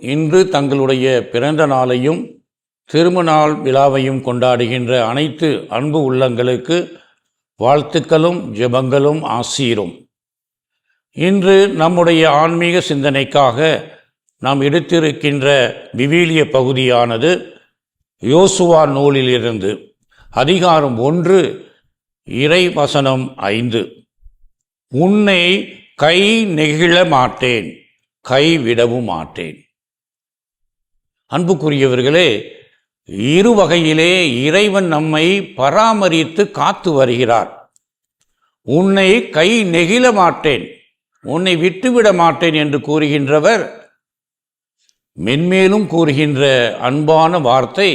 இன்று தங்களுடைய பிறந்த நாளையும் திருமணநாள் விழாவையும் கொண்டாடுகின்ற அனைத்து அன்பு உள்ளங்களுக்கு வாழ்த்துக்களும் ஜெபங்களும் ஆசீரும். இன்று நம்முடைய ஆன்மீக சிந்தனைக்காக நாம் எடுத்திருக்கின்ற விவிலிய பகுதியானது யோசுவா நூலிலிருந்து அதிகாரம் ஒன்று இறை வசனம் ஐந்து. உன்னை கை நெகிழ மாட்டேன் கைவிடவும் மாட்டேன். அன்புக்குரியவர்களே இரு வகையிலே இறைவன் நம்மை பராமரித்து காத்து வருகிறார். உன்னை கை நெகிழ மாட்டேன் உன்னை விட்டுவிட மாட்டேன் என்று கூறுகின்றவர் மென்மேலும் கூறுகின்ற அன்பான வார்த்தை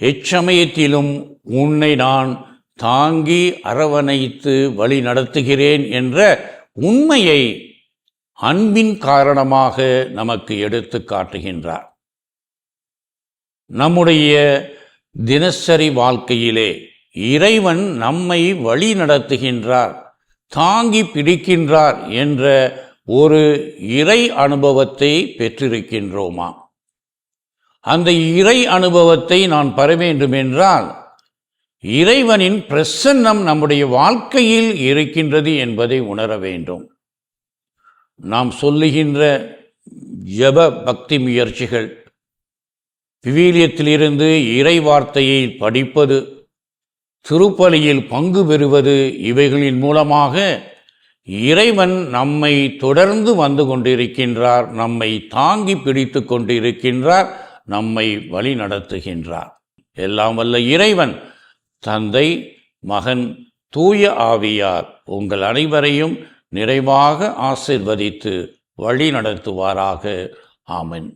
எச்சமயத்திலும் உன்னை நான் தாங்கி அரவணைத்து வழி நடத்துகிறேன் என்ற உண்மையை அன்பின் காரணமாக நமக்கு எடுத்து காட்டுகின்றார். நம்முடைய தினசரி வாழ்க்கையிலே இறைவன் நம்மை வழி நடத்துகின்றார் தாங்கி பிடிக்கின்றார் என்ற ஒரு இறை அனுபவத்தை பெற்றிருக்கின்றோமா? அந்த இறை அனுபவத்தை நான் பெற வேண்டும் என்றால் இறைவனின் பிரசன்னம் நம்முடைய வாழ்க்கையில் இருக்கின்றது என்பதை உணர வேண்டும். நாம் சொல்லுகின்ற ஜப பக்தி முயற்சிகள் விவிலியத்திலிருந்து இறை வார்த்தையை படிப்பது திருப்பலியில் பங்கு பெறுவது இவைகளின் மூலமாக இறைவன் நம்மை தொடர்ந்து வந்து கொண்டிருக்கின்றார் நம்மை தாங்கி பிடித்து கொண்டிருக்கின்றார் நம்மை வழி நடத்துகின்றார் எல்லாம் வல்ல இறைவன் தந்தை மகன் தூய ஆவியார் உங்கள் அனைவரையும் நிறைவாக ஆசிர்வதித்து வழி நடத்துவாராக ஆமன்.